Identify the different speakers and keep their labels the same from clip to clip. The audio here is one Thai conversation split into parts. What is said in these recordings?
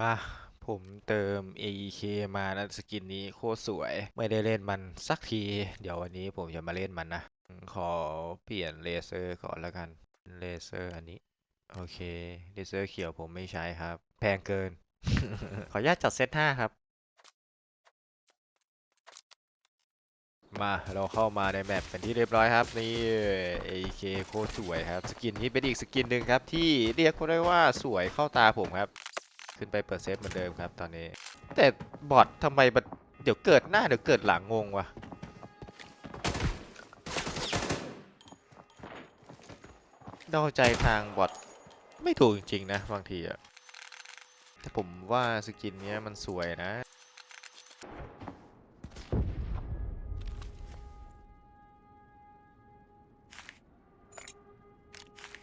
Speaker 1: มา ผมเติม AEK มานะสกินนี้โคตรสวย ไม่ได้เล่นมันสักที เดี๋ยววันนี้ผมจะมาเล่นมันนะ ขอเปลี่ยนเลเซอร์ก่อนแล้วกัน เลเซอร์อันนี้ โอเค เลเซอร์เขียวผมไม่ใช้ครับ แพงเกิน ขออนุญาตจัดเซต5ครับ มาเราเข้ามาในแมปเป็นที่เรียบร้อยครับ นี่ AK โคตรสวยครับ สกินนี้เป็นอีกสกินหนึ่งครับที่เรียกได้ว่าสวยเข้าตาผมครับ ขึ้นไปเปิดเซฟเหมือนเดิมครับตอนนี้ แต่บอททำไมมันเดี๋ยวเกิดหน้าเดี๋ยวเกิดหลังงงวะเดาใจทางบอทไม่ถูกจริงๆนะบางทีอะแต่ผมว่าสกินเนี้ยมันสวยนะ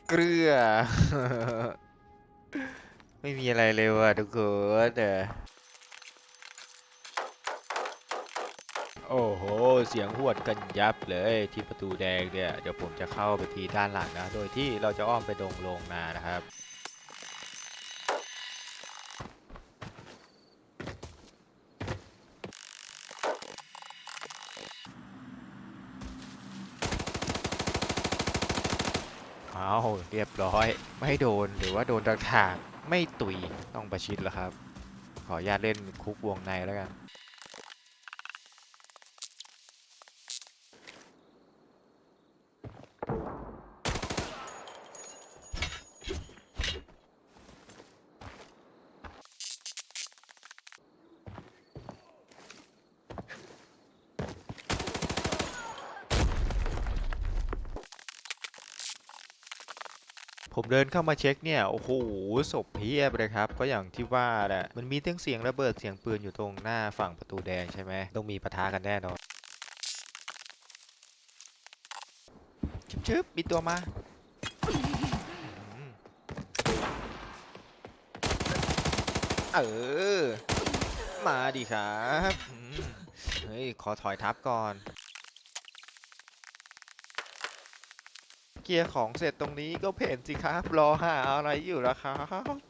Speaker 1: เกลือ ไม่มีอะไรเลยว่ะทุกคนเออโอ้โห เสียงหวดกันยับเลยที่ประตูแดงเนี่ย เดี๋ยวผมจะเข้าไปทีด้านหลังนะ โดยที่เราจะอ้อมไปดงลงนานะครับ เอาเรียบร้อย ไม่โดนหรือว่าโดนตะถาก ไม่ตุยต้องประชิดแล้วครับ ขออนุญาตเล่นคุกวงในแล้วกัน ผมเดินเข้ามาเช็คเนี่ย โอ้โหศพเพียบเลยครับ ก็อย่างที่ว่าแหละมันมีทั้งเสียงระเบิดเสียงปืนอยู่ตรงหน้าฝั่งประตูแดงใช่ไหมต้องมีปะทะกันแน่นอนชึบชบมีตัวมาเออ มาดิครับ เฮ้ย ขอถอยทับก่อน เกียร์ของเสร็จตรงนี้ก็เพ่นสิครับ รอหาอะไรอยู่ล่ะครับ